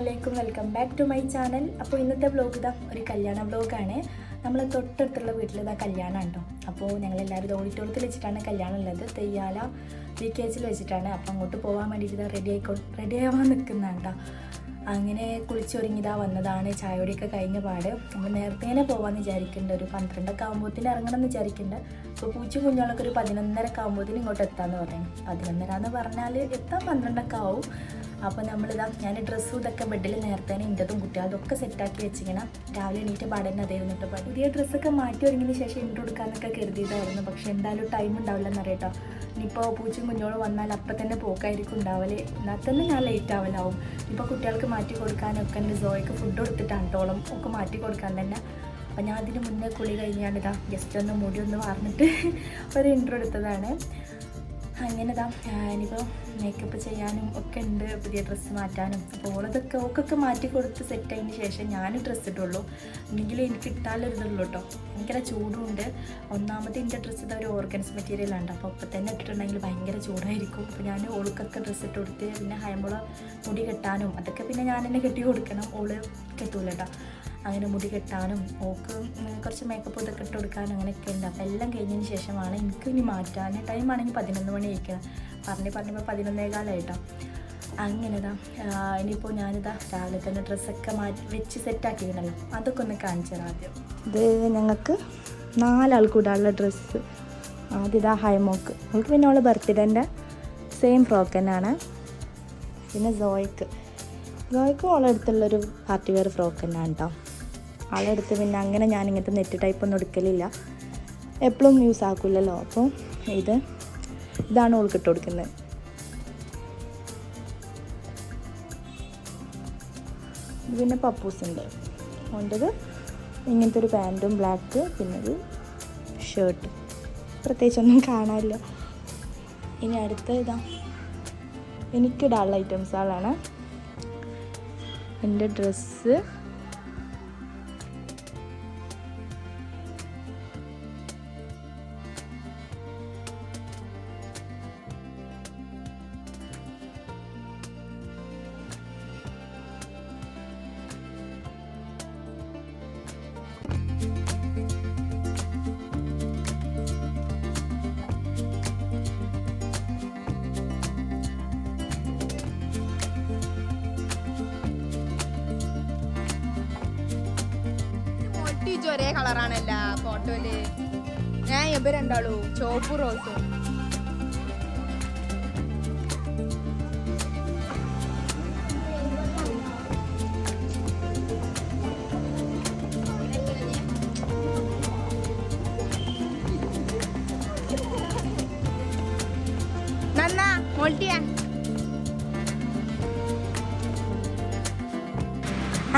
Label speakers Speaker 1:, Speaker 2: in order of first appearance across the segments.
Speaker 1: Hello അസ്സാം വലൈക്കും welcome back to my channel. അപ്പോൾ ഇന്നത്തെ ബ്ലോഗ് ഇതാ ഒരു കല്യാണ ബ്ലോഗാണ് നമ്മൾ തൊട്ടടുത്തുള്ള വീട്ടിൽ ഇതാ കല്യാണം ഉണ്ടോ? അപ്പോൾ ഞങ്ങളെല്ലാവരും ഓഡിറ്റോറിയത്തിൽ വെച്ചിട്ടാണ് കല്യാണം ഉള്ളത്. തെയ്യാല വി കെ എച്ചിൽ വെച്ചിട്ടാണ്. അപ്പോൾ അങ്ങോട്ട് പോകാൻ വേണ്ടിയിട്ട് ഇതാ റെഡി ആയിക്കോ റെഡി ആവാൻ നിൽക്കുന്നതാണ് കേട്ടോ അങ്ങനെ കുളിച്ചൊരുങ്ങിതാ വന്നതാണ്. ചായയോടെയൊക്കെ കഴിഞ്ഞ പാട്. നമ്മൾ നേരത്തേനെ പോകാമെന്ന് വിചാരിക്കുന്നുണ്ട് ഒരു പന്ത്രണ്ടൊക്കെ ആകുമ്പോഴത്തേന് ഇറങ്ങണം എന്ന് വിചാരിക്കുന്നുണ്ട് അപ്പോൾ പൂച്ച കുഞ്ഞുങ്ങളൊക്കെ ഒരു പതിനൊന്നരക്കെ ആകുമ്പോഴത്തേന് ഇങ്ങോട്ട് എത്താമെന്ന് പറയും പതിനൊന്നര എന്ന് പറഞ്ഞാൽ എത്താൻ പന്ത്രണ്ടൊക്കെ ആവും. അപ്പോൾ നമ്മളിതാ ഞാൻ ഡ്രസ്സും ഇതൊക്കെ ബെഡിൽ നേരത്തെ തന്നെ കുട്ടി അതൊക്കെ ഒക്കെ സെറ്റാക്കി വെച്ചിങ്ങനെ രാവിലെ എണീറ്റ് പാടന്നെ അതായിരുന്നു കേട്ടോ പുതിയ ഡ്രസ്സൊക്കെ മാറ്റി ഒരുങ്ങിയതിന് ശേഷം ഇന്റർ കൊടുക്കാനൊക്കെ കരുതിയതായിരുന്നു. പക്ഷേ എന്തായാലും ടൈം ഉണ്ടാവില്ല എന്നറിയട്ടോ ഇനിയിപ്പോൾ പൂച്ചും കുഞ്ഞോളും വന്നാൽ അപ്പം തന്നെ പോക്കായിരിക്കും ഉണ്ടാവൽ. എന്നാൽ തന്നെ ഞാൻ ലേറ്റ് ആവലാവും. ഇപ്പോൾ കുട്ടികൾക്ക് മാറ്റി കൊടുക്കാനൊക്കെ എന്റെ സോയ്ക്ക് ഫുഡ് കൊടുത്തിട്ടാണ് ടോളം ഒക്കെ മാറ്റി കൊടുക്കാൻ തന്നെ. അപ്പം ഞാൻ അതിന് മുന്നേ കുളി കഴിഞ്ഞാണ് ഇതാ ജസ്റ്റ് ഒന്ന് മുടി ഒന്ന് വാർന്നിട്ട് ഒരു ഇൻട്രോ എടുത്തതാണ്. അങ്ങനെ ഇതാ ഇനിയിപ്പോൾ മേക്കപ്പ് ചെയ്യാനും ഒക്കെ ഉണ്ട്. പുതിയ ഡ്രസ്സ് മാറ്റാനും. അപ്പോൾ ഓളതൊക്കെ ഓക്കൊക്കെ മാറ്റി കൊടുത്ത് സെറ്റ് ആയതിന് ശേഷം ഞാൻ ഡ്രസ്സ് ഇട്ടുള്ളൂ എങ്കിലും എനിക്ക് ഇട്ടാലൊരു ഇതുള്ളൂ കേട്ടോ ഭയങ്കര ചൂടുണ്ട്. ഒന്നാമത് എന്റെ ഡ്രസ്സ് ഇതാ ഒരു ഓർഗൻസ് മെറ്റീരിയലാണ് അപ്പോൾ അപ്പം തന്നെ ഇട്ടിട്ടുണ്ടെങ്കിൽ ഭയങ്കര ചൂടായിരിക്കും. അപ്പോൾ ഞാൻ ഓൾക്കൊക്കെ ഡ്രസ്സ് ഇട്ട് കൊടുത്ത് പിന്നെ ഹൈമുള മുടി കെട്ടാനും അതൊക്കെ പിന്നെ ഞാൻ തന്നെ കെട്ടി കൊടുക്കണം. ഓൾ കെട്ടൂല കേട്ടോ അങ്ങനെ മുടി കെട്ടാനും ഓക്ക് കുറച്ച് മേക്കപ്പ് ഇതൊക്കെ ഇട്ട് കൊടുക്കാനും അങ്ങനെയൊക്കെ ഉണ്ട്. എല്ലാം കഴിഞ്ഞതിന് ശേഷമാണ് എനിക്ക് ഇനി മാറ്റാൻ ടൈം ആണെങ്കിൽ പതിനൊന്ന് മണി ആയിരിക്കണം. പറഞ്ഞ് പറഞ്ഞപ്പോൾ പതിനൊന്നേ കാലമായിട്ടോ അങ്ങനെതാ ഇനിയിപ്പോൾ ഞാനിതാ രാവിലെ തന്നെ ഡ്രസ്സൊക്കെ മാറ്റി വെച്ച് സെറ്റാക്കിയിട്ടുണ്ടല്ലോ അതൊക്കെ ഒന്ന് കാണിച്ചു തരാം ആദ്യം. ഇത് ഞങ്ങൾക്ക് നാലാൾക്കൂടാനുള്ള ഡ്രസ്സ് ആദ്യം ഇതാ ഹൈമോക്ക് അവൾക്ക് പിന്നെ അവളെ ബർത്ത്ഡേന്റെ സെയിം ഫ്രോക്ക് തന്നെയാണ്. പിന്നെ സോയ്ക്ക് സോയ്ക്ക് അടുത്തുള്ളൊരു പാർട്ടി വെയർ ഫ്രോക്ക് തന്നെയാണ് കേട്ടോ ആളെടുത്ത് പിന്നെ അങ്ങനെ ഞാൻ ഇങ്ങനത്തെ നെറ്റ് ടൈപ്പ് ഒന്നും എടുക്കലില്ല. എപ്പോഴും യൂസ് ആക്കില്ലല്ലോ അപ്പോൾ ഇത് ഇതാണ് ഓൾക്ക് ഇട്ട് കൊടുക്കുന്നത്. പിന്നെ പപ്പൂസുണ്ട് ഓന്റെത് ഇങ്ങനത്തെ ഒരു പാന്റും ബ്ലാക്ക് പിന്നെ ഒരു ഷർട്ട് പ്രത്യേകിച്ചൊന്നും കാണാനില്ല. ഇനി അടുത്ത ഇതാ എനിക്കിടാനുള്ള ഐറ്റംസുകളാണ് എന്റെ ഡ്രസ്സ്
Speaker 2: ഒരേ കളറാണല്ല ഫോട്ടോയിൽ ഞാൻ ഇവ രണ്ടാളൂ ചോപ്പ് റോസും.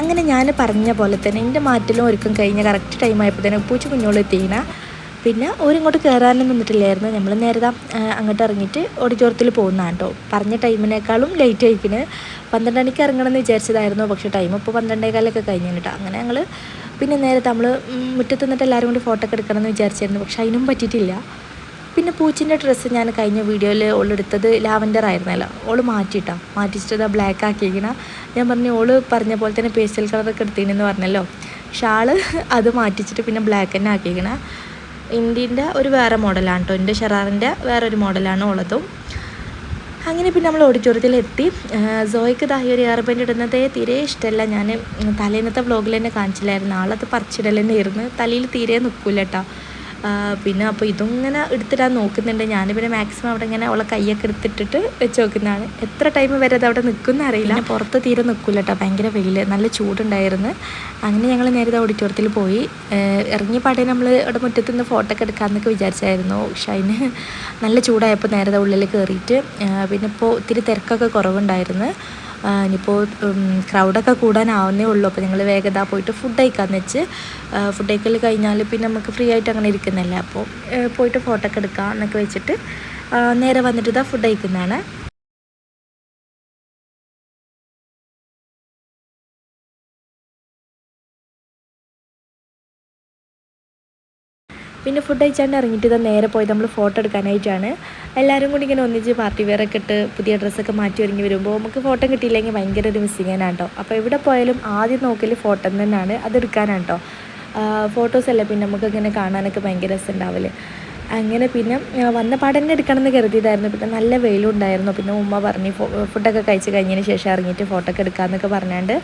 Speaker 1: അങ്ങനെ ഞാൻ പറഞ്ഞ പോലെ തന്നെ എന്റെ മാറ്റിലും ഒരുക്കം കഴിഞ്ഞ കറക്റ്റ് ടൈം ആയപ്പോൾ തന്നെ കുഞ്ഞോളി തീണ പിന്നെ ഓരിങ്ങോട്ട് കയറാനും നിന്നിട്ടില്ലായിരുന്നു. നമ്മൾ നേരത്തെ അങ്ങോട്ട് ഇറങ്ങിയിട്ട് ഓഡിറ്റോറിയത്തിൽ പോകുന്നതാണ് കേട്ടോ പറഞ്ഞ ടൈമിനേക്കാളും ലേറ്റ് ആയിക്കിന് പന്ത്രണ്ട് മണിക്ക് ഇറങ്ങണം എന്ന് വിചാരിച്ചതായിരുന്നു. പക്ഷേ ടൈം ഇപ്പോൾ പന്ത്രണ്ടേകാലൊക്കെ കഴിഞ്ഞു കേട്ടോ. അങ്ങനെ ഞങ്ങൾ പിന്നെ നേരത്തെ നമ്മൾ മുറ്റത്ത് നിന്നിട്ട് എല്ലാവരും കൂടി ഫോട്ടോ ഒക്കെ എടുക്കണം എന്ന് വിചാരിച്ചായിരുന്നു. പക്ഷേ അതിനും പറ്റിയിട്ടില്ല. പിന്നെ പൂച്ചിന്റെ ഡ്രസ്സ് ഞാൻ കഴിഞ്ഞ വീഡിയോയിൽ ഓളെടുത്തത് ലാവൻഡർ ആയിരുന്നല്ലോ. ഓൾ മാറ്റിയിട്ടാ. മാറ്റിച്ചിട്ട് ബ്ലാക്ക് ആക്കിയിരിക്കണ. ഞാൻ പറഞ്ഞു ഓൾ പറഞ്ഞ പോലെ തന്നെ പേസ്റ്റൽ കളറൊക്കെ എടുത്തിരുന്നെന്ന് പറഞ്ഞല്ലോ. ഷാൾ അത് മാറ്റിച്ചിട്ട് പിന്നെ ബ്ലാക്ക് തന്നെ ആക്കിയിരിക്കണ. ഇന്ത്യന്റെ ഒരു വേറെ മോഡലാണ് കേട്ടോ എന്റെ ഷെറാറിന്റെ വേറൊരു മോഡലാണ് ഉള്ളതും അങ്ങനെ പിന്നെ നമ്മൾ ഓഡിറ്റോറിയത്തിലെത്തി സോയ്ക്ക് ദാ ഈ ഒരു എയർ ബാൻഡ് ഇടുന്നതേ തീരെ ഇഷ്ടമല്ല ഞാൻ തലേന്നത്തെ വ്ളോഗിൽ തന്നെ കാണിച്ചില്ലായിരുന്നു. ആളത് പറിച്ചിടലെന്നെ ഇരുന്ന് തലയിൽ തീരെ നിൽക്കില്ല കേട്ടോ പിന്നെ അപ്പോൾ ഇതിങ്ങനെ എടുത്തിടാൻ നോക്കുന്നുണ്ട്. ഞാൻ പിന്നെ മാക്സിമം അവിടെ ഇങ്ങനെ അവളെ കൈയൊക്കെ എടുത്തിട്ടിട്ട് വെച്ച് നോക്കുന്നതാണ്. എത്ര ടൈം വരെ അത് അവിടെ നിൽക്കുന്ന അറിയില്ല. പുറത്ത് തീരെ നിൽക്കില്ല കേട്ടോ ഭയങ്കര വെയിൽ നല്ല ചൂടുണ്ടായിരുന്നു. അങ്ങനെ ഞങ്ങൾ നേരത്തെ ഓഡിറ്റോറിയത്തിൽ പോയി. ഏഹ് ഇറങ്ങിയ പാടേ നമ്മൾ അവിടെ മുറ്റത്ത് നിന്ന് ഫോട്ടോ ഒക്കെ എടുക്കാമെന്നൊക്കെ വിചാരിച്ചായിരുന്നു. പക്ഷെ അതിന് നല്ല ചൂടായപ്പോൾ നേരത്തെ ഉള്ളിൽ കയറിയിട്ട് പിന്നെ ഇപ്പോൾ ഒത്തിരി തിരക്കൊക്കെ കുറവുണ്ടായിരുന്നു. ഇനിയിപ്പോൾ ക്രൗഡൊക്കെ കൂടാനാവുന്നേ ഉള്ളൂ. അപ്പോൾ ഞങ്ങൾ വേഗത പോയിട്ട് ഫുഡ് കഴിക്കാമെന്ന് വെച്ച് ഫുഡ് കഴിക്കൽ കഴിഞ്ഞാൽ പിന്നെ നമുക്ക് ഫ്രീ ആയിട്ട് അങ്ങനെ ഇരിക്കുന്നല്ലേ. അപ്പോൾ പോയിട്ട് ഫോട്ടോ ഒക്കെ എടുക്കാം എന്നൊക്കെ വെച്ചിട്ട് നേരെ വന്നിട്ട് ഇതാ ഫുഡ് കഴിക്കുന്നതാണ്. പിന്നെ ഫുഡ് കഴിച്ചാണ്ട് ഇറങ്ങിയിട്ട് ഇതാ നേരെ പോയത് നമ്മൾ ഫോട്ടോ എടുക്കാനായിട്ടാണ്. എല്ലാവരും കൂടി ഇങ്ങനെ ഒന്നിച്ച് പാർട്ടി വെയർ ഒക്കെ ഇട്ട് പുതിയ ഡ്രസ്സൊക്കെ മാറ്റി ഒരുങ്ങി വരുമ്പോൾ നമുക്ക് ഫോട്ടോ കിട്ടിയില്ലെങ്കിൽ ഭയങ്കര ഒരു മിസ്സിങ്ങാണ് കേട്ടോ. അപ്പോൾ എവിടെ പോയാലും ആദ്യം നോക്കൽ ഫോട്ടോ തന്നെയാണ് അത് എടുക്കാനാണ് കേട്ടോ. ഫോട്ടോസ് അല്ലേ പിന്നെ നമുക്ക് ഇങ്ങനെ കാണാനൊക്കെ ഭയങ്കര രസമുണ്ടാവില്ലേ അങ്ങനെ പിന്നെ വന്ന പാടന്നെ എടുക്കണം എന്ന് കരുതിയതായിരുന്നു. പിന്നെ നല്ല വെയിലുണ്ടായിരുന്നു പിന്നെ ഉമ്മ പറഞ്ഞു ഫുഡൊക്കെ കഴിച്ച് കഴിഞ്ഞതിന് ശേഷം ഇറങ്ങിയിട്ട് ഫോട്ടോ ഒക്കെ എടുക്കാമെന്നൊക്കെ പറഞ്ഞാണ്ട്.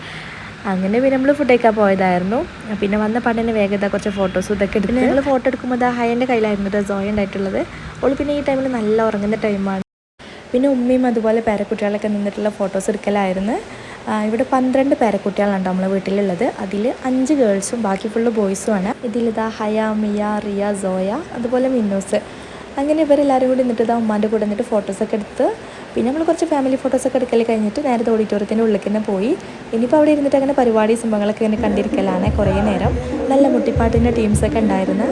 Speaker 1: അങ്ങനെ പിന്നെ നമ്മൾ ഫുഡ് കഴിക്കാൻ പോയതായിരുന്നു. പിന്നെ വന്ന പാടന്നെ വേഗത കുറച്ച് ഫോട്ടോസും ഇതൊക്കെ എടുത്ത് ഞങ്ങൾ ഫോട്ടോ എടുക്കുമ്പോൾ ആ ഹയന്റെ കയ്യിലായിരുന്നു കേട്ടോ ജോയ ഉണ്ടായിട്ടുള്ളത്. അവൾ പിന്നെ ഈ ടൈമിൽ നല്ല ഉറങ്ങുന്ന ടൈമാണ് പിന്നെ ഉമ്മയും അതുപോലെ പേരക്കുട്ടികളൊക്കെ നിന്നിട്ടുള്ള ഫോട്ടോസ് എടുക്കലായിരുന്നു. ഇവിടെ പന്ത്രണ്ട് പേരക്കുട്ടികളാണ് നമ്മളെ വീട്ടിലുള്ളത്. അതിൽ അഞ്ച് ഗേൾസും ബാക്കി ഫുള്ള് ബോയ്സുമാണ് ഇതിലിതാ ഹയ മിയ റിയ സോയ അതുപോലെ മിന്നൂസ്. അങ്ങനെ ഇവരെല്ലാവരും കൂടി നിന്നിട്ട് ഇതാ ഉമ്മാന്റെ കൂടെ നിന്നിട്ട് ഫോട്ടോസൊക്കെ എടുത്ത് പിന്നെ നമ്മൾ കുറച്ച് ഫാമിലി ഫോട്ടോസൊക്കെ എടുക്കൽ കഴിഞ്ഞിട്ട് നേരത്തെ ഓഡിറ്റോറിയത്തിന്റെ ഉള്ളിൽ തന്നെ പോയി. ഇനിയിപ്പോൾ അവിടെ ഇരുന്നിട്ട് അങ്ങനെ പരിപാടി സംഭവങ്ങളൊക്കെ ഇങ്ങനെ കണ്ടിരിക്കലാണ് കുറേ നേരം. നല്ല മുട്ടിപ്പാട്ടിന്റെ ടീംസൊക്കെ ഉണ്ടായിരുന്നു.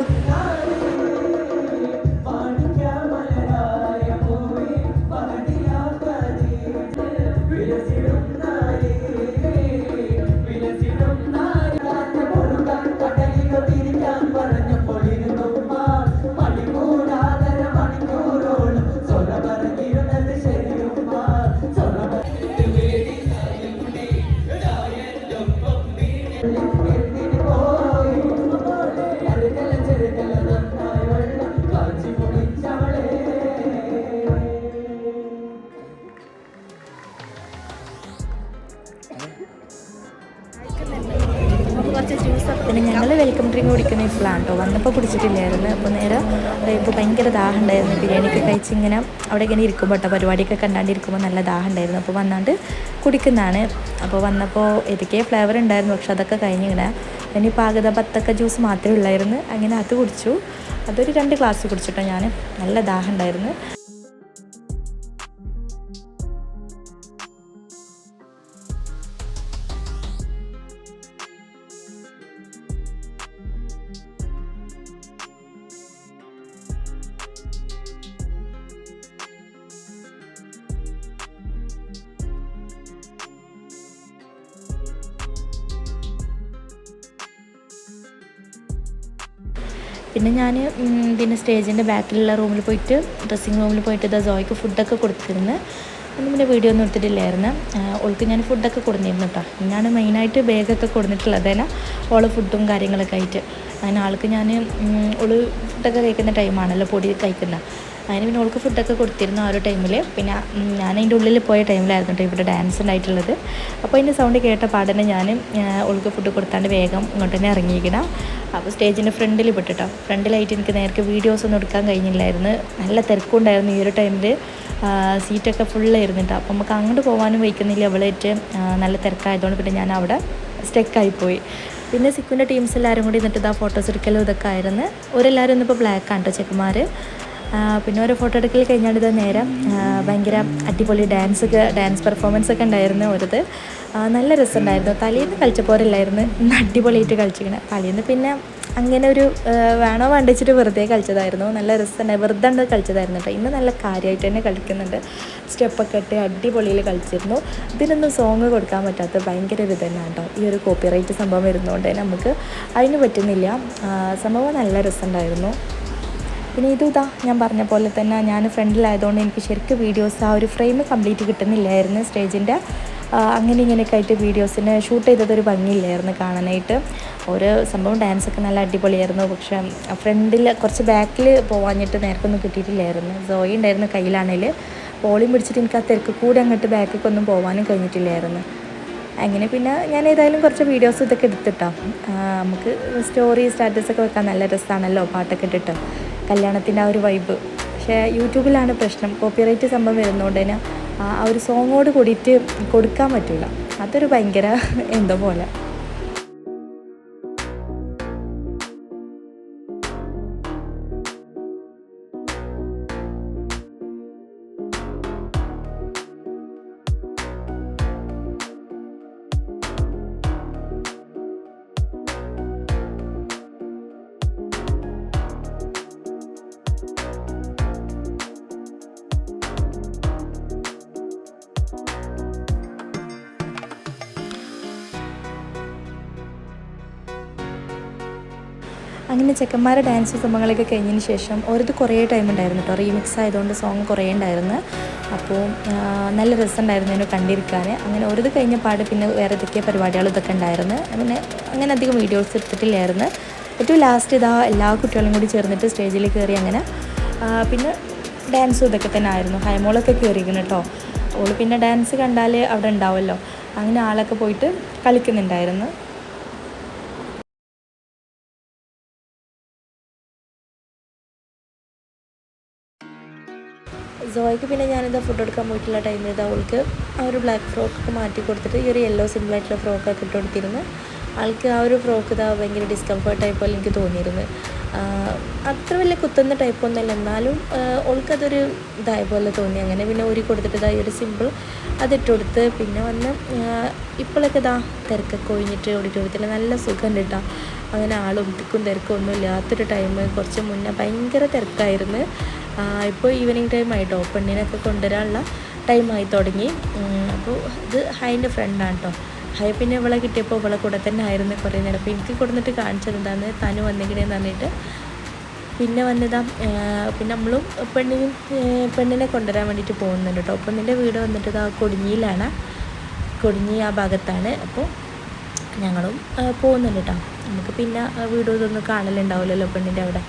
Speaker 1: പിന്നെ ഞങ്ങൾ വെൽക്കം ഡ്രിങ്ക് കുടിക്കുന്ന ഇപ്പോഴാണ് കേട്ടോ വന്നപ്പോൾ കുടിച്ചിട്ടില്ലായിരുന്നു. അപ്പോൾ നേരെ ഇപ്പോൾ ഭയങ്കര ദാഹം ഉണ്ടായിരുന്നു. ബിരിയാണിയൊക്കെ കഴിച്ച് ഇങ്ങനെ അവിടെ ഇങ്ങനെ ഇരിക്കുമ്പോൾ കേട്ടോ പരിപാടിയൊക്കെ കണ്ടാണ്ടിരിക്കുമ്പോൾ നല്ല ദാഹം ഉണ്ടായിരുന്നു. അപ്പോൾ വന്നാണ്ട് കുടിക്കുന്നതാണ്. അപ്പോൾ വന്നപ്പോൾ ഏതൊക്കെ ഫ്ലേവർ ഉണ്ടായിരുന്നു. പക്ഷെ അതൊക്കെ കഴിഞ്ഞിങ്ങനെ ഇനി പാകത ബത്തക്ക ജ്യൂസ് മാത്രമേ ഉള്ളായിരുന്നു. അങ്ങനെ അത് കുടിച്ചു. അതൊരു രണ്ട് ഗ്ലാസ് കുടിച്ചിട്ടോ ഞാൻ നല്ല ദാഹം ഉണ്ടായിരുന്നു. പിന്നെ ഞാൻ പിന്നെ സ്റ്റേജിന്റെ ബാക്കിലുള്ള റൂമിൽ പോയിട്ട് ഡ്രസ്സിങ് റൂമിൽ പോയിട്ട് ഇതാ ജോയ്ക്ക് ഫുഡൊക്കെ കൊടുത്തിരുന്നു. ഒന്നും പിന്നെ വീഡിയോ ഒന്നും എടുത്തിട്ടില്ലായിരുന്നു. ഓൾക്ക് ഞാൻ ഫുഡൊക്കെ കൊടുത്തിരുന്നു കേട്ടോ ഞാൻ മെയിനായിട്ട് ബാഗൊക്കെ കൊടുത്തിട്ടുള്ളത് തന്നെ ഓൾ ഫുഡും കാര്യങ്ങളൊക്കെ ആയിട്ട്. അതിന് ആൾക്ക് ഞാൻ ഓൾ ഫുഡൊക്കെ കഴിക്കുന്ന ടൈമാണല്ലോ പൊടി കഴിക്കുന്ന. അതിന് പിന്നെ ഓൾക്ക് ഫുഡൊക്കെ കൊടുത്തിരുന്നു ആ ഒരു ടൈമിൽ പിന്നെ ഞാൻ അതിന്റെ ഉള്ളിൽ പോയ ടൈമിലായിരുന്നു കേട്ടോ ഇവിടെ ഡാൻസ് ഉണ്ടായിട്ടുള്ളത്. അപ്പോൾ അതിന്റെ സൗണ്ട് കേട്ട പാടനെ ഞാൻ ഓൾക്ക് ഫുഡ് കൊടുത്താണ്ട് വേഗം ഇങ്ങോട്ട് തന്നെ ഇറങ്ങിയിരിക്കണം. അപ്പോൾ സ്റ്റേജിന്റെ ഫ്രണ്ടിൽ പെട്ടിട്ടോ ഫ്രണ്ടിലായിട്ട് എനിക്ക് നേരത്തെ വീഡിയോസ് ഒന്നും എടുക്കാൻ കഴിഞ്ഞില്ലായിരുന്നു. നല്ല തിരക്കുണ്ടായിരുന്നു ഈ ഒരു ടൈമിൽ സീറ്റൊക്കെ ഫുള്ളായിരുന്നു കേട്ടോ അപ്പോൾ നമുക്ക് അങ്ങോട്ട് പോകാനും വയ്ക്കുന്നില്ല അവളേറ്റ് നല്ല തിരക്കായതുകൊണ്ട് പിന്നെ ഞാൻ അവിടെ സ്റ്റെക്കായിപ്പോയി പിന്നെ സിക്കുന്റെ ടീംസ് എല്ലാവരും കൂടി നിന്നിട്ട് ഇതാ ഫോട്ടോസ് എടുക്കലും ഇതൊക്കെ ആയിരുന്നു. ഒരെല്ലാവരും ഇന്നിപ്പോൾ ബ്ലാക്ക് ആണ് കേട്ടോ ചെക്കന്മാർ ആ, പിന്നെ ഓരോ ഫോട്ടോ എടുക്കൽ കഴിഞ്ഞാൽ ഇത് നേരം. ഭയങ്കര അടിപൊളി ഡാൻസ് ഒക്കെ ഡാൻസ് പെർഫോമൻസ് ഒക്കെ ഉണ്ടായിരുന്നു ഒരിത്. നല്ല രസമുണ്ടായിരുന്നു. തലേന്ന് കളിച്ചപ്പോരില്ലായിരുന്നു ഇന്ന് അടിപൊളിയായിട്ട് കളിച്ചിരിക്കണേ. തലേന്ന് പിന്നെ അങ്ങനെ ഒരു വേണോ വേണ്ടിച്ചിട്ട് വെറുതെ കളിച്ചതായിരുന്നു. നല്ല രസമുണ്ടായി. വെറുതെ ഉണ്ട് കളിച്ചതായിരുന്നു കേട്ടോ. ഇന്ന് നല്ല കാര്യമായിട്ട് തന്നെ കളിക്കുന്നുണ്ട്. സ്റ്റെപ്പൊക്കെ ഇട്ട് അടിപൊളിയിൽ കളിച്ചിരുന്നു. ഇതിനൊന്നും സോങ് കൊടുക്കാൻ പറ്റാത്ത ഭയങ്കര ഒരു തന്നെ കേട്ടോ. ഈ ഒരു കോപ്പിറൈറ്റ് സംഭവം വരുന്നതുകൊണ്ട് നമുക്ക് അതിന് പറ്റുന്നില്ല. സംഭവം നല്ല രസമുണ്ടായിരുന്നു. പിന്നെ ഇതുതാ ഇതാ ഞാൻ പറഞ്ഞ പോലെ തന്നെ ഞാൻ ഫ്രണ്ടിലായതുകൊണ്ട് എനിക്ക് ശരിക്കും വീഡിയോസ് ആ ഒരു ഫ്രെയിം കംപ്ലീറ്റ് കിട്ടുന്നില്ലായിരുന്നു സ്റ്റേജിന്റെ അങ്ങനെ ഇങ്ങനെയൊക്കെ ആയിട്ട് വീഡിയോസിന് ഷൂട്ട് ചെയ്തതൊരു ഭംഗിയില്ലായിരുന്നു കാണാനായിട്ട്. ഒരു സംഭവം ഡാൻസൊക്കെ നല്ല അടിപൊളിയായിരുന്നു. പക്ഷേ ഫ്രണ്ടിൽ കുറച്ച് ബാക്കിൽ പോവാഞ്ഞിട്ട് നേരക്കൊന്നും കിട്ടിയിട്ടില്ലായിരുന്നു. സോയി ഉണ്ടായിരുന്നു കയ്യിലാണെങ്കിൽ പോളിയും പിടിച്ചിട്ട് എനിക്ക് ആ തിരക്ക് കൂടെ അങ്ങോട്ട് ബാക്കിലേക്കൊന്നും പോകാനും കഴിഞ്ഞിട്ടില്ലായിരുന്നു. അങ്ങനെ പിന്നെ ഞാൻ ഏതായാലും കുറച്ച് വീഡിയോസ് ഇതൊക്കെ എടുത്തിട്ടോ. നമുക്ക് സ്റ്റോറി സ്റ്റാറ്റസൊക്കെ വെക്കാൻ നല്ല രസമാണല്ലോ പാട്ടൊക്കെ ഇട്ടിട്ട്. കല്യാണത്തിന്റെ ആ ഒരു വൈബ് പക്ഷേ യൂട്യൂബിലാണ് പ്രശ്നം. കോപ്പിറൈറ്റ് സംഭവം വരുന്നതുകൊണ്ട് തന്നെ ആ ഒരു സോങ്ങോട് കൂടിയിട്ട് കൊടുക്കാൻ പറ്റില്ല അതൊരു ഭയങ്കര എന്തോ പോലെ. അങ്ങനെ ചെക്കന്മാരെ ഡാൻസ് സംഭവങ്ങളൊക്കെ കഴിഞ്ഞതിന് ശേഷം ഒരിത് കുറേ ടൈം ഉണ്ടായിരുന്നു കേട്ടോ റീമിക്സ് ആയതുകൊണ്ട് സോങ് കുറേ ഉണ്ടായിരുന്നു. അപ്പോൾ നല്ല രസമുണ്ടായിരുന്നു അതിനെ കണ്ടിരിക്കാൻ. അങ്ങനെ ഒരിത് കഴിഞ്ഞ പാട് പിന്നെ വേറെ ഇതൊക്കെ പരിപാടികളും ഇതൊക്കെ ഉണ്ടായിരുന്നു. പിന്നെ അങ്ങനെ അധികം വീഡിയോസ് എടുത്തിട്ടില്ലായിരുന്നു. ഏറ്റവും ലാസ്റ്റ് ഇതാ എല്ലാ കുട്ടികളും കൂടി ചേർന്നിട്ട് സ്റ്റേജിൽ കയറി അങ്ങനെ പിന്നെ ഡാൻസും ഇതൊക്കെ തന്നെ ആയിരുന്നു. ഹൈമോളൊക്കെ കയറിയിരിക്കുന്നു കേട്ടോ ഓൾ പിന്നെ ഡാൻസ് കണ്ടാൽ അവിടെ ഉണ്ടാവുമല്ലോ. അങ്ങനെ ആളൊക്കെ പോയിട്ട് കളിക്കുന്നുണ്ടായിരുന്നു. സോയ്ക്ക് പിന്നെ ഞാനിതാ ഫുഡ് എടുക്കാൻ പോയിട്ടുള്ള ടൈമിൽ ഇത് അവൾക്ക് ആ ഒരു ബ്ലാക്ക് ഫ്രോക്കൊക്കെ മാറ്റി കൊടുത്തിട്ട് ഈ ഒരു യെല്ലോ സിമ്പിളായിട്ടുള്ള ഫ്രോക്കൊക്കെ ഇട്ട് കൊടുത്തിരുന്നു. ആൾക്ക് ആ ഒരു ഫ്രോക്ക് ഇതാ ഭയങ്കര ഡിസ്കംഫർട്ട് ആയി പോലെ എനിക്ക് തോന്നിയിരുന്നു. അത്ര വലിയ കുത്തുന്ന ടൈപ്പ് ഒന്നുമല്ല. എന്നാലും ഓൾക്കതൊരു ഇതായ പോലെ തോന്നി. അങ്ങനെ പിന്നെ ഊരി കൊടുത്തിട്ട് ഇതായി ഒരു സിമ്പിൾ അതിട്ട് കൊടുത്ത് പിന്നെ വന്ന് ഇപ്പോഴൊക്കെ ഇതാ തിരക്കൊക്കെ ഒഴിഞ്ഞിട്ട് ഓഡിറ്റോറിയത്തിൽ നല്ല സുഖം കിട്ടാം അങ്ങനെ ആളും തിക്കും തിരക്കും ഒന്നും ഇല്ലാത്തൊരു ടൈം കുറച്ച് മുന്നേ ഭയങ്കര തിരക്കായിരുന്നു. ഇപ്പോൾ ഈവനിങ് ടൈം ആയിട്ടോ. പെണ്ണിനൊക്കെ കൊണ്ടുവരാനുള്ള ടൈമായി തുടങ്ങി. അപ്പോൾ ഇത് ഹൈന്റെ ഫ്രണ്ടാണ് കേട്ടോ ഹൈ പിന്നെ ഇവളെ കിട്ടിയപ്പോൾ ഇവളെ കൂടെ തന്നെ ആയിരുന്നു കുറേ നേരം. അപ്പോൾ എനിക്ക് കൊടുത്തിട്ട് കാണിച്ചത് എന്താണ് തനു വന്നിക്കണേന്ന് പറഞ്ഞിട്ട്. പിന്നെ വന്നതാ ആ, പിന്നെ നമ്മളും പെണ്ണിനും പെണ്ണിനെ കൊണ്ടുവരാൻ വേണ്ടിയിട്ട് പോകുന്നുണ്ട് കേട്ടോ അപ്പം നിന്റെ വീട് വന്നിട്ട് ഇതാ കൊടിഞ്ഞിയിലാണ് കൊടിഞ്ഞി ആ ഭാഗത്താണ്. അപ്പോൾ ഞങ്ങളും ആ, പോകുന്നുണ്ട് കേട്ടോ നമുക്ക് പിന്നെ ആ, വീടും ഇതൊന്നും കാണലുണ്ടാവില്ലല്ലോ പെണ്ണിന്റെ അവിടെ.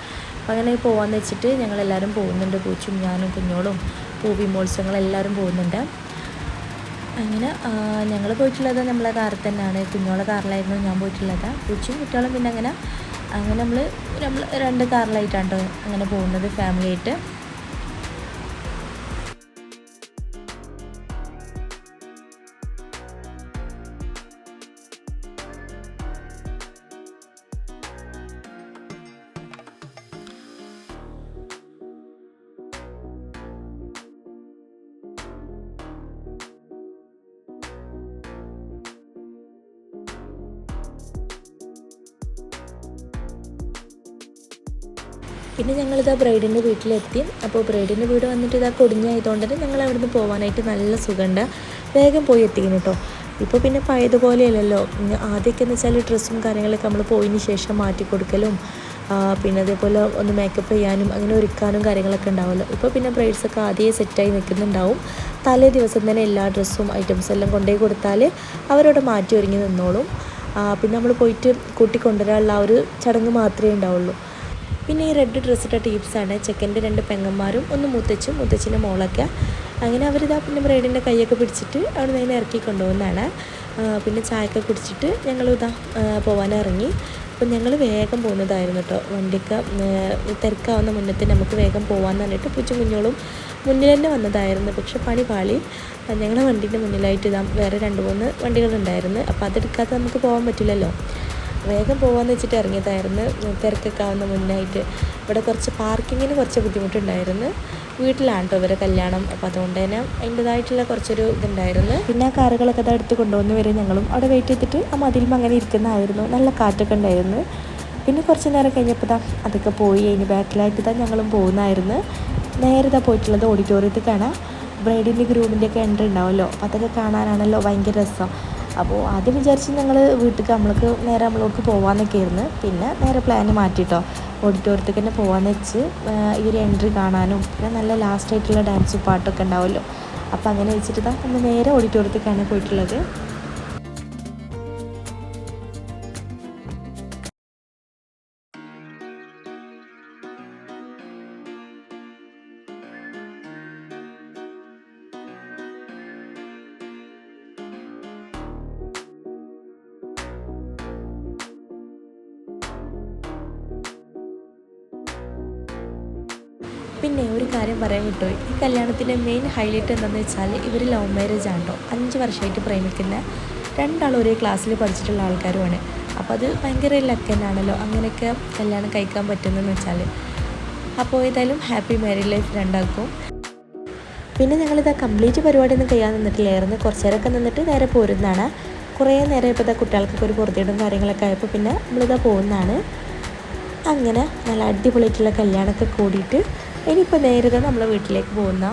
Speaker 1: അപ്പോൾ അങ്ങനെ പോകാമെന്ന് വെച്ചിട്ട് ഞങ്ങളെല്ലാവരും പോകുന്നുണ്ട്. പൂച്ചും ഞാനും കുഞ്ഞോളും പൂവി മോത്സവങ്ങളെല്ലാവരും പോകുന്നുണ്ട്. അങ്ങനെ ഞങ്ങൾ പോയിട്ടുള്ളത് നമ്മളെ കാറിൽ തന്നെയാണ്. കുഞ്ഞോളെ കാറിലായിരുന്നു ഞാൻ പോയിട്ടുള്ളത്. പൂച്ചും കുട്ടികളും പിന്നെ അങ്ങനെ അങ്ങനെ നമ്മൾ നമ്മൾ രണ്ട് കാറിലായിട്ടാണ് അങ്ങനെ പോകുന്നത് ഫാമിലി പിന്നെ ഞങ്ങളിതാ ബ്രൈഡിന്റെ വീട്ടിലെത്തി. അപ്പോൾ ബ്രൈഡിന്റെ വീട് വന്നിട്ട് ഇതാ കൊടിഞ്ഞായതുകൊണ്ട് തന്നെ ഞങ്ങൾ അവിടുന്ന് പോകാനായിട്ട് നല്ല സുഖമുണ്ട് വേഗം പോയി എത്തിക്കുന്നു കേട്ടോ ഇപ്പോൾ പിന്നെ പഴയതുപോലെയല്ലല്ലോ. ആദ്യമൊക്കെ എന്ന് വെച്ചാൽ ഡ്രസ്സും കാര്യങ്ങളൊക്കെ നമ്മൾ പോയതിന് ശേഷം മാറ്റി കൊടുക്കലും പിന്നെ അതേപോലെ ഒന്ന് മേക്കപ്പ് ചെയ്യാനും അങ്ങനെ ഒരുക്കാനും കാര്യങ്ങളൊക്കെ ഉണ്ടാവുമല്ലോ. ഇപ്പോൾ പിന്നെ ബ്രൈഡ്സൊക്കെ ആദ്യമേ സെറ്റായി നിൽക്കുന്നുണ്ടാവും. തലേ ദിവസം തന്നെ എല്ലാ ഡ്രസ്സും ഐറ്റംസ് എല്ലാം കൊണ്ടുപോയി കൊടുത്താൽ അവരവിടെ മാറ്റി ഒരുങ്ങി നിന്നോളും. പിന്നെ നമ്മൾ പോയിട്ട് കൂട്ടിക്കൊണ്ടുവരാനുള്ള ആ ഒരു ചടങ്ങ് മാത്രമേ ഉണ്ടാവുള്ളൂ. പിന്നെ ഈ റെഡ് ഡ്രസ്സിട്ട ടീപ്സാണ് ചെക്കന്റെ രണ്ട് പെങ്ങന്മാരും ഒന്ന് മുത്തച്ചും മുത്തച്ഛന്റെ മോളൊക്കെ. അങ്ങനെ അവരിതാ പിന്നെ ബ്രൈഡിന്റെ കൈയൊക്കെ പിടിച്ചിട്ട് അവിടെ നിന്ന് ഇറക്കി കൊണ്ടുപോകുന്നതാണ്. പിന്നെ ചായയൊക്കെ കുടിച്ചിട്ട് ഞങ്ങൾ ഇതാ പോകാനിറങ്ങി അപ്പം ഞങ്ങൾ വേഗം പോകുന്നതായിരുന്നു കേട്ടോ വണ്ടിക്ക് തിരക്കാവുന്ന മുന്നത്തെ നമുക്ക് വേഗം പോകാമെന്ന് പറഞ്ഞിട്ട് പൂച്ച കുഞ്ഞോളും മുന്നിൽ തന്നെ വന്നതായിരുന്നു. പക്ഷെ പണി പാളി. ഞങ്ങളുടെ വണ്ടീന്റെ മുന്നിലായിട്ട് ഇതാ വേറെ രണ്ട് മൂന്ന് വണ്ടികളുണ്ടായിരുന്നു. അപ്പോൾ അതെടുക്കാതെ നമുക്ക് പോകാൻ പറ്റില്ലല്ലോ. വേഗം പോകാമെന്ന് വെച്ചിട്ട് ഇറങ്ങിയതായിരുന്നു. തിരക്കൊക്കെ ആവുന്ന മുന്നായിട്ട്. ഇവിടെ കുറച്ച് പാർക്കിങ്ങിന് കുറച്ച് ബുദ്ധിമുട്ടുണ്ടായിരുന്നു. വീട്ടിലാണ് കേട്ടോ ഇവരെ കല്യാണം. അപ്പോൾ അതുകൊണ്ട് തന്നെ അതിന്റെതായിട്ടുള്ള കുറച്ചൊരു ഇതുണ്ടായിരുന്നു. പിന്നെ ആ കാറുകളൊക്കെ അത് എടുത്ത് കൊണ്ടുവന്ന് വരെ ഞങ്ങളും അവിടെ വെയിറ്റ് ചെയ്തിട്ട് ആ മതിലും അങ്ങനെ ഇരിക്കുന്നതായിരുന്നു നല്ല കാറ്റൊക്കെ ഉണ്ടായിരുന്നു. പിന്നെ കുറച്ച് നേരം കഴിഞ്ഞപ്പോൾ താ അതൊക്കെ പോയി. അതിന് ബാക്കിലായിട്ട് താ ഞങ്ങളും പോകുന്നതായിരുന്നു നേരെ താ പോയിട്ടുള്ളത് ഓഡിറ്റോറിയത്തിൽ കാണാം ബ്രൈഡിന്റെ ഗ്രൂമിന്റെയൊക്കെ എൻട്രി ഉണ്ടാവുമല്ലോ. അപ്പോൾ അതൊക്കെ കാണാനാണല്ലോ ഭയങ്കര രസം. അപ്പോൾ ആദ്യം വിചാരിച്ച് ഞങ്ങൾ വീട്ടിലേക്ക് നമ്മൾക്ക് നേരെ നമ്മളോട്ട് പോകാമെന്നൊക്കെ ആയിരുന്നു പിന്നെ നേരെ പ്ലാൻ മാറ്റിട്ടോ. ഓഡിറ്റോറിയത്തേക്ക് തന്നെ പോകാമെന്ന് വെച്ച് ഈ ഒരു എൻട്രി കാണാനും പിന്നെ നല്ല ലാസ്റ്റ് ആയിട്ടുള്ള ഡാൻസും പാട്ടൊക്കെ ഉണ്ടാവുമല്ലോ. അപ്പോൾ അങ്ങനെ വെച്ചിട്ട് നമ്മൾ നേരെ ഓഡിറ്റോറിയത്തേക്കാണ് പോയിട്ടുള്ളത്. പിന്നെ ഒരു കാര്യം പറയാൻ വിട്ടു ഈ കല്യാണത്തിന്റെ മെയിൻ ഹൈലൈറ്റ് എന്താണെന്ന് വെച്ചാൽ ഇവർ ലവ് മാരേജ് ആണ് അഞ്ച് വർഷമായിട്ട് പ്രേമിക്കുന്ന രണ്ടാളും ഒരേ ക്ലാസ്സിൽ പഠിച്ചിട്ടുള്ള ആൾക്കാരുമാണ്. അപ്പോൾ അത് ഭയങ്കര ലക്കനാണല്ലോ അങ്ങനെയൊക്കെ കല്യാണം കഴിക്കാൻ പറ്റുന്നതെന്ന് വെച്ചാൽ അപ്പോൾ ഏതായാലും ഹാപ്പി മാരീഡ് ലൈഫ് രണ്ടാൾക്കും. പിന്നെ ഞങ്ങളിത് കംപ്ലീറ്റ് പരിപാടിയൊന്നും കഴിയാൻ നിന്നിട്ടില്ലായിരുന്നു. കുറച്ച് നേരമൊക്കെ നിന്നിട്ട് നേരെ പോരുന്നതാണ്. കുറേ നേരം ഇപ്പോൾ ഇതാ കുട്ടികൾക്കൊക്കെ ഒരു പുറത്തേടും കാര്യങ്ങളൊക്കെ ആയപ്പോൾ പിന്നെ നമ്മളിതാ പോകുന്നതാണ്. അങ്ങനെ നല്ല അടിപൊളിയായിട്ടുള്ള കല്യാണമൊക്കെ കൂടിയിട്ട് ഇനിയിപ്പോൾ നേരെ നമ്മൾ വീട്ടിലേക്ക് പോകുന്ന